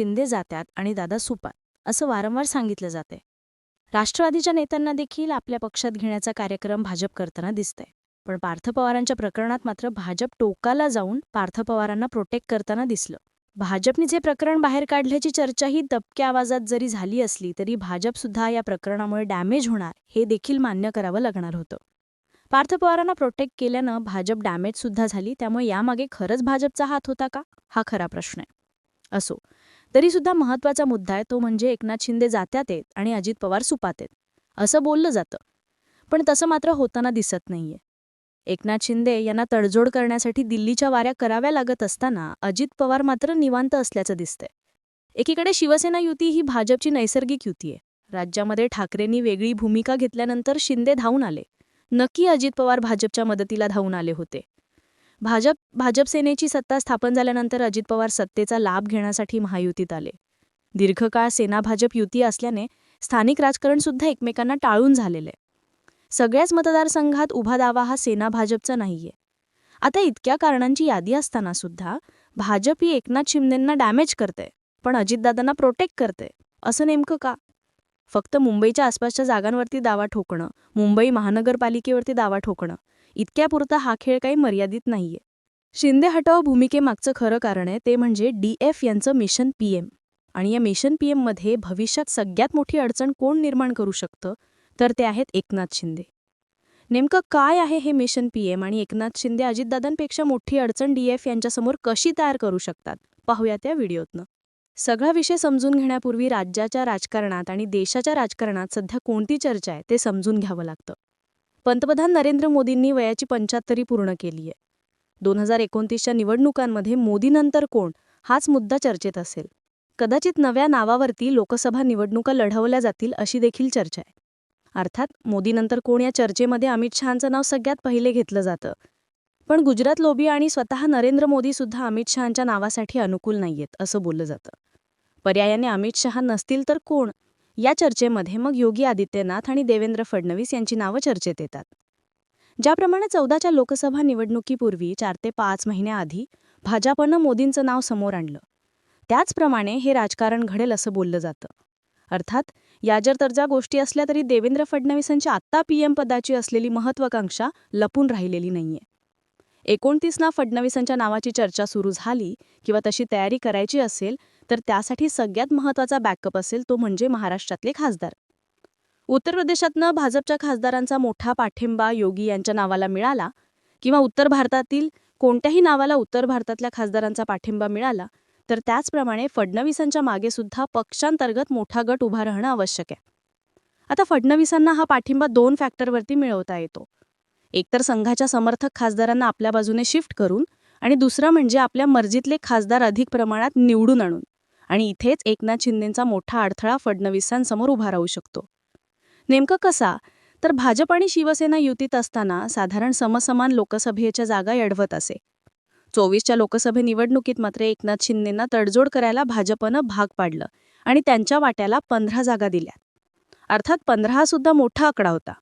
शिंदे जात्यात आणि दादा सुपात असं वारंवार सांगितलं जाते राष्ट्रवादीच्या नेत्यांना देखील आपल्या पक्षात घेण्याचा कार्यक्रम भाजप करताना दिसतंय. पण पार्थ पवारांच्या प्रकरणात मात्र भाजप टोकाला जाऊन पार्थ पवारांना प्रोटेक्ट करताना दिसलं. भाजपने जे प्रकरण बाहेर काढल्याची चर्चा ही दबक्या आवाजात जरी झाली असली तरी भाजपसुद्धा या प्रकरणामुळे डॅमेज होणार हे देखील मान्य करावं लागणार होतं. पार्थ पवारांना प्रोटेक्ट केल्यानं भाजप डॅमेज सुद्धा झाली त्यामुळे यामागे खरंच भाजपचा हात होता का? हा खरा प्रश्न आहे. असो तरी सुद्धा महत्त्वाचा मुद्दा आहे तो म्हणजे एकनाथ शिंदे जात्यात आहेत आणि अजित पवार सुपात आहेत. असं बोललं जातं. पण तसं मात्र होताना दिसत नाहीये. एकनाथ शिंदे यांना तडजोड करण्यासाठी दिल्लीच्या वाऱ्या कराव्या लागत असताना अजित पवार मात्र निवांत असल्याचं दिसतंय. एकीकडे शिवसेना युती ही भाजपची नैसर्गिक युती आहे. राज्यामध्ये ठाकरेंनी वेगळी भूमिका घेतल्यानंतर शिंदे धावून आले. नक्की अजित पवार भाजपच्या मदतीला धावून आले होते. भाजप भाजप सेनेची सत्ता स्थापन झाल्यानंतर अजित पवार सत्तेचा लाभ घेण्यासाठी महायुतीत आले. दीर्घकाळ सेना भाजप युती असल्याने स्थानिक राजकारणसुद्धा एकमेकांना टाळून झालेले. सगळ्याच मतदारसंघात उभा दावा हा सेना भाजपचा नाहीये. आता इतक्या कारणांची यादी असताना सुद्धा भाजप ही एकनाथ शिंदेंना डॅमेज करते पण अजितदादांना प्रोटेक्ट करते असं नेमकं का? फक्त मुंबईच्या आसपासच्या जागांवरती दावा ठोकणं मुंबई महानगरपालिकेवरती दावा ठोकणं इतक्यापुरता हा खेळ काही मर्यादित नाहीये. शिंदे हटाव भूमिकेमागचं खरं कारण आहे ते म्हणजे डी एफ यांचं मिशन पीएम आणि या मिशन पीएममध्ये भविष्यात सगळ्यात मोठी अडचण कोण निर्माण करू शकतं तर ते आहेत एकनाथ शिंदे. नेमकं काय आहे हे मिशन पीएम आणि एकनाथ शिंदे अजितदादांपेक्षा मोठी अडचण डी एफ यांच्यासमोर कशी तयार करू शकतात पाहूया त्या व्हिडिओतनं. सगळा विषय समजून घेण्यापूर्वी राज्याच्या राजकारणात आणि देशाच्या राजकारणात सध्या कोणती चर्चा आहे ते समजून घ्यावं लागतं. पंतप्रधान नरेंद्र मोदींनी वयाची पंच्याहत्तरी पूर्ण केली आहे. दोन हजार एकोणतीसच्या निवडणुकांमध्ये मोदीनंतर कोण? हाच मुद्दा चर्चेत असेल. कदाचित नव्या नावावरती लोकसभा निवडणुका लढवल्या जातील अशी देखील चर्चा आहे. अर्थात मोदीनंतर कोण? या चर्चेमध्ये अमित शहांचं नाव सगळ्यात पहिले घेतलं जातं. पण गुजरात लोबी आणि स्वतः नरेंद्र मोदी सुद्धा अमित शहांच्या नावासाठी अनुकूल नाहीयेत असं बोललं जातं. पर्यायाने अमित शहा नसतील तर कोण? या चर्चेमध्ये मग योगी आदित्यनाथ आणि देवेंद्र फडणवीस यांची नावं चर्चेत येतात. ज्याप्रमाणे चौदाच्या लोकसभा निवडणुकीपूर्वी चार ते पाच महिन्याआधी भाजपनं मोदींचं नाव समोर आणलं. त्याचप्रमाणे हे राजकारण घडेल असं बोललं जातं. अर्थात या जर तर ज्या गोष्टी असल्या तरी देवेंद्र फडणवीसांची आत्ता पीएम पदाची असलेली महत्वाकांक्षा लपून राहिलेली नाहीये. एकोणतीसला फडणवीसांच्या नावाची चर्चा सुरू झाली किंवा तशी तयारी करायची असेल तर त्यासाठी सगळ्यात महत्त्वाचा बॅकअप असेल तो म्हणजे महाराष्ट्रातले खासदार. उत्तर प्रदेशातनं भाजपच्या खासदारांचा मोठा पाठिंबा योगी यांच्या नावाला मिळाला किंवा उत्तर भारतातील कोणत्याही नावाला उत्तर भारतातल्या खासदारांचा पाठिंबा मिळाला तर त्याचप्रमाणे फडणवीसांच्या मागे सुद्धा पक्षांतर्गत मोठा गट उभा राहणं आवश्यक आहे. आता फडणवीसांना हा पाठिंबा दोन फॅक्टरवरती मिळवता येतो. एकतर संघाच्या समर्थक खासदारांना आपल्या बाजूने शिफ्ट करून आणि दुसरं म्हणजे आपल्या मर्जीतले खासदार अधिक प्रमाणात निवडून आणून. आणि इथेच एकनाथ शिंदेंचा मोठा अडथळा फडणवीसांसमोर उभा राहू शकतो. नेमकं कसा? तर भाजप आणि शिवसेना युतीत असताना साधारण समसमान लोकसभेच्या जागा अडवत असे. चोवीसच्या लोकसभे निवडणुकीत मात्र एकनाथ शिंदेंना तडजोड करायला भाजपनं भाग पाडलं आणि त्यांच्या वाट्याला पंधरा जागा दिल्या. अर्थात पंधरा सुद्धा मोठा आकडा होता.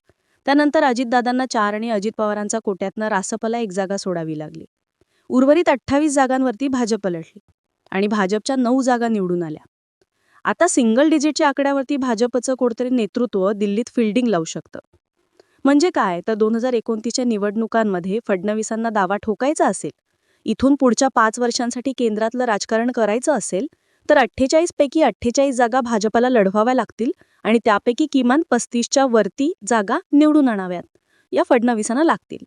त्यानंतर अजितदादांना चार आणि अजित पवारांचा कोट्यातनं रासपला एक जागा सोडावी लागली. उर्वरित अठ्ठावीस जागांवरती भाजप पलटली आणि भाजपच्या नऊ जागा निवडून आल्या. आता सिंगल डिजिटच्या आकड्यावरती भाजपचं कोणतरी नेतृत्व दिल्लीत फिल्डिंग लावू शकतं. म्हणजे काय? तर दोन हजार एकोणतीसच्या निवडणुकांमध्ये फडणवीसांना दावा ठोकायचा असेल? इथून पुढच्या पाच वर्षांसाठी केंद्रातलं राजकारण करायचं असेल? तर अठ्ठेचाळीस पैकी अठ्ठेचाळीस जागा भाजपला लढवाव्या लागतील आणि त्यापैकी किमान पस्तीसच्या वरती जागा निवडून आणाव्यात. या फडणवीसांना लागतील.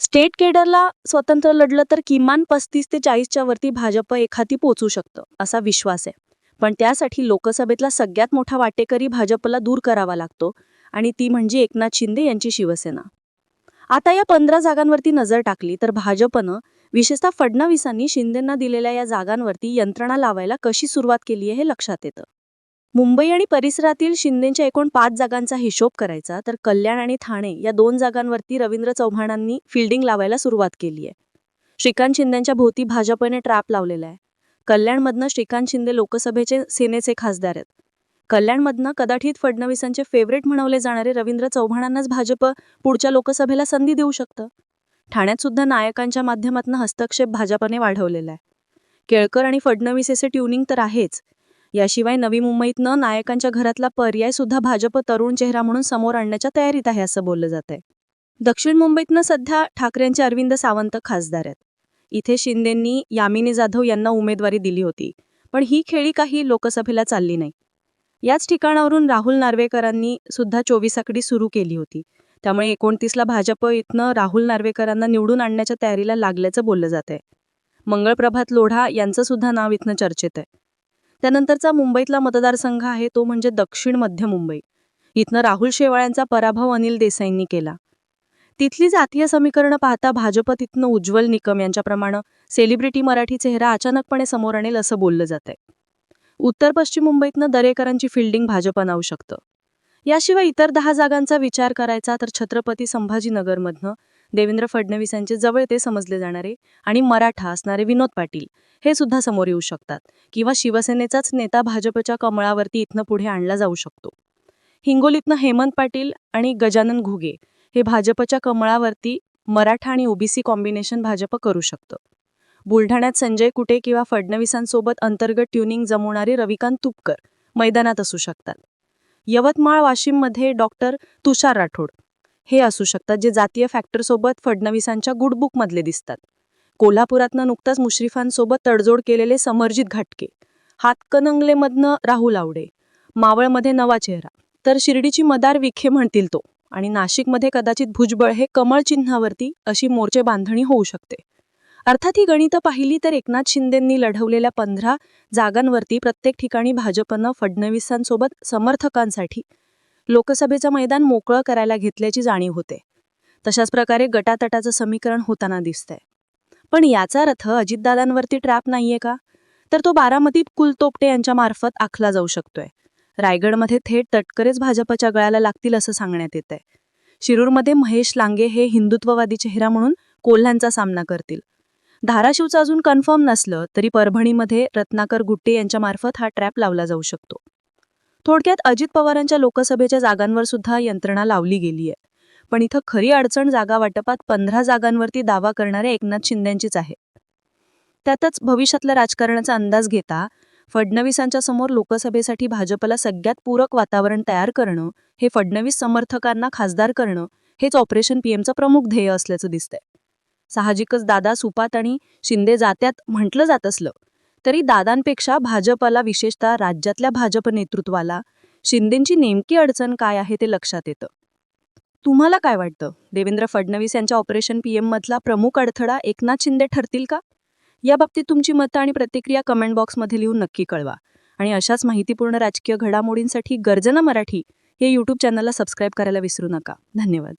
स्टेट केडरला स्वतंत्र लढलं तर किमान पस्तीस ते चाळीसच्या वरती भाजप एखादी पोचू शकतं असा विश्वास आहे. पण त्यासाठी लोकसभेतला सगळ्यात मोठा वाटेकरी भाजपला दूर करावा लागतो आणि ती म्हणजे एकनाथ शिंदे यांची शिवसेना. आता या पंधरा जागांवरती नजर टाकली तर भाजपनं विशेषतः फडणवीसांनी शिंदेंना दिलेल्या या जागांवरती यंत्रणा लावायला कशी सुरुवात केली आहे हे लक्षात येतं. मुंबई आणि परिसरातील शिंदेच्या एकूण पाच जागांचा हिशोब करायचा तर कल्याण आणि ठाणे या दोन जागांवरती रवींद्र चव्हाणांनी फिल्डिंग लावायला सुरुवात केली आहे श्रीकांत शिंदेच्या भोवती भाजपने ट्रॅप लावलेला आहे. कल्याणमधनं श्रीकांत शिंदे लोकसभेचे सेनेचे खासदार आहेत. कल्याणमधनं कदाचित फडणवीसांचे फेवरेट म्हणवले जाणारे रवींद्र चव्हाणांनाच भाजप पुढच्या लोकसभेला संधी देऊ शकतं? ठाण्यात सुद्धा नायकांच्या माध्यमातून हस्तक्षेप भाजपने वाढवलेला आहे. केळकर आणि फडणवीसेचे ट्युनिंग तर आहेच. याशिवाय नवी मुंबईतनं नायकांच्या घरातला पर्याय सुद्धा भाजप तरुण चेहरा म्हणून समोर आणण्याच्या तयारीत आहे असं बोललं जात आहे. दक्षिण मुंबईतनं सध्या ठाकरेंचे अरविंद सावंत खासदार आहेत. इथे शिंदेंनी यामिनी जाधव यांना उमेदवारी दिली होती पण ही खेळी काही लोकसभेला चालली नाही. याच ठिकाणावरून राहुल नार्वेकरांनी सुद्धा चोवीसाकडी सुरू केली होती. त्यामुळे एकोणतीसला भाजप इथनं राहुल नार्वेकरांना निवडून आणण्याच्या तयारीला लागल्याचं बोललं जात आहे. मंगळप्रभात लोढा यांचं सुद्धा नाव इथनं चर्चेत आहे. त्यानंतरचा मुंबईतला मतदारसंघ आहे तो म्हणजे दक्षिण मध्य मुंबई. इथनं राहुल शेवाळ्यांचा पराभव अनिल देसाईंनी केला. तिथली जातीय समीकरणं पाहता भाजप तिथनं उज्ज्वल निकम यांच्याप्रमाणे सेलिब्रिटी मराठी चेहरा अचानकपणे समोर आणेल असं बोललं जात आहे. उत्तर पश्चिम मुंबईतनं दरेकरांची फिल्डिंग भाजप नावू शकतं. याशिवाय इतर दहा जागांचा विचार करायचा तर छत्रपती संभाजीनगरमधनं देवेंद्र फडणवीस यांचे जवळते समजले जाणारे आणि मराठा असणारे विनोद पाटील हे सुद्धा समोर येऊ शकतात किंवा शिवसेनेचाच नेता भाजपच्या कमळावरती इथनं पुढे आणला जाऊ शकतो. हिंगोलीतनं हेमंत पाटील आणि गजानन घुगे हे भाजपच्या कमळावरती मराठा आणि ओबीसी कॉम्बिनेशन भाजप करू शकतं. बुलढाण्यात संजय कुटे किंवा फडणवीसांसोबत अंतर्गत ट्युनिंग जमवणारे रविकांत तुपकर मैदानात असू शकतात. यवतमाळ वाशिममध्ये डॉक्टर तुषार राठोड. हे असू शकतात जे जातीय फॅक्टरसोबत फडणवीसांच्या गुडबुकमधले दिसतात. कोल्हापुरातनं नुकताच मुश्रीफांसोबत तडजोड केलेले समरजित घाटके हातकणंगलेमधनं राहुल आवडे. मावळमध्ये नवा चेहरा. तर शिर्डीची मदार विखे म्हणतील तो. आणि नाशिकमध्ये कदाचित भुजबळ हे कमळ चिन्हावरती अशी मोर्चे बांधणी होऊ शकते. अर्थात ही गणितं पाहिली तर एकनाथ शिंदेंनी लढवलेल्या पंधरा जागांवरती प्रत्येक ठिकाणी भाजपनं फडणवीसांसोबत समर्थकांसाठी लोकसभेचं मैदान मोकळं करायला घेतल्याची जाणीव होते. तशाच प्रकारे गटातटाचं समीकरण होताना दिसतंय. पण याचा अर्थ अजितदादांवरती ट्रॅप नाहीये का? तर तो बारामतीत कुलतोपटे यांच्या मार्फत आखला जाऊ शकतोय. रायगडमध्ये थेट तटकरेच भाजपच्या गळ्याला लागतील असं सांगण्यात येत आहे शिरूरमध्ये महेश लांगे हे हिंदुत्ववादी चेहरा म्हणून कोल्ह्यांचा सामना करतील. धाराशिवचं अजून कन्फर्म नसलं तरी परभणीमध्ये रत्नाकर गुट्टे यांच्यामार्फत हा ट्रॅप लावला जाऊ शकतो. थोडक्यात अजित पवारांच्या लोकसभेच्या जागांवर सुद्धा यंत्रणा लावली गेली आहे पण इथं खरी अडचण जागा वाटपात पंधरा जागांवरती दावा करणाऱ्या एकनाथ शिंदेंचीच आहे. त्यातच भविष्यातल्या राजकारणाचा अंदाज घेता फडणवीसांच्या समोर लोकसभेसाठी भाजपला सगळ्यात पूरक वातावरण तयार करणं हे फडणवीस समर्थकांना खासदार करणं हेच ऑपरेशन पीएमचं प्रमुख ध्येय असल्याचं दिसतंय. साहजिकच दादा सुपात आणि शिंदे जात्यात म्हटलं जात असलं. तरी दादांपेक्षा भाजपला विशेषतः राज्यातल्या भाजप नेतृत्वाला शिंदेंची नेमकी अडचण काय आहे ते लक्षात येतं. तुम्हाला काय वाटतं? देवेंद्र फडणवीस यांच्या ऑपरेशन पीएम मधला प्रमुख अडथळा एकनाथ शिंदे ठरतील का? या बाबतीत तुमची मतं आणि प्रतिक्रिया कमेंट बॉक्समध्ये लिहून नक्की कळवा. आणि अशाच माहितीपूर्ण राजकीय घडामोडींसाठी गर्जना मराठी हे यूट्यूब चॅनलला सबस्क्राईब करायला विसरू नका. धन्यवाद.